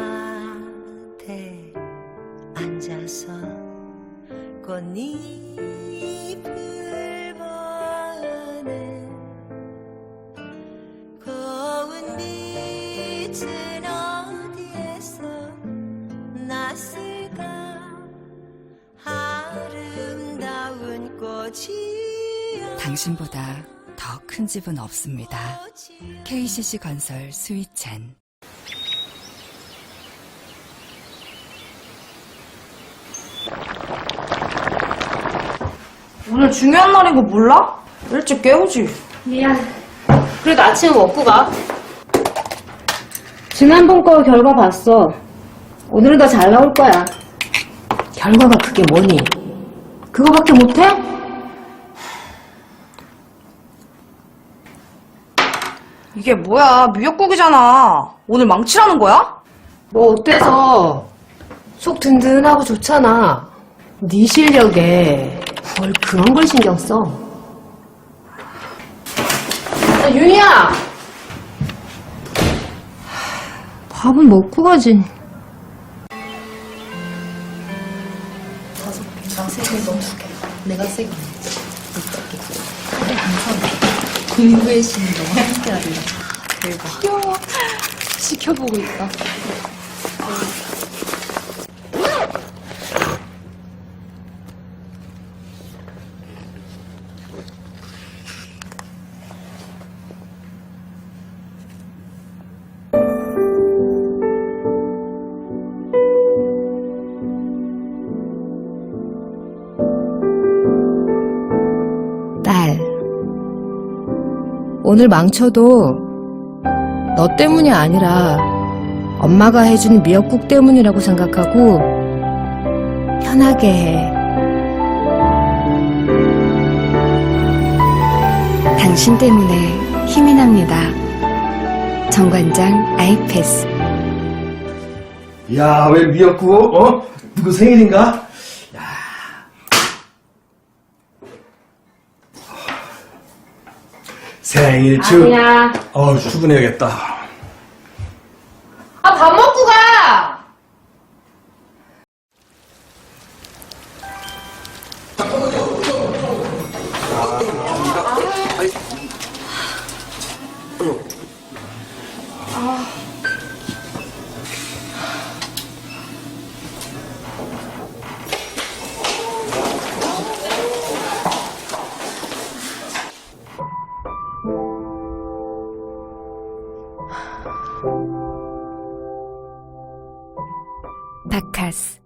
꽃밭에 앉아서 꽃잎을 보는 고운 빛은 어디에서 났을까 아름다운 꽃이여 당신보다 더 큰 집은 없습니다. KCC 건설 스위첸. 오늘 중요한 날인 거 몰라? 일찍 깨우지. 미안. 그래도 아침은 먹고 가. 지난번 거 결과 봤어. 오늘은 더 잘 나올 거야. 결과가 그게 뭐니? 그거밖에 못해? 이게 뭐야? 미역국이잖아. 오늘 망치라는 거야? 뭐 어때서 속 든든하고 좋잖아. 네 실력에 뭘 그런 걸 신경 써? 야, 윤희야! 밥은 먹고 가지. 내가 세게 공부의 신도 함께하리라. 대박. 귀여워. 지켜보고 있다. 오늘 망쳐도 너 때문이 아니라 엄마가 해준 미역국 때문이라고 생각하고 편하게 해. 당신 때문에 힘이 납니다. 정관장 아이패스. 야, 왜 미역국? 어? 누구 생일인가? 야. 생일 축. 아니야. 어, 출근해야겠다. 아, 밥 먹고 가! 바카스.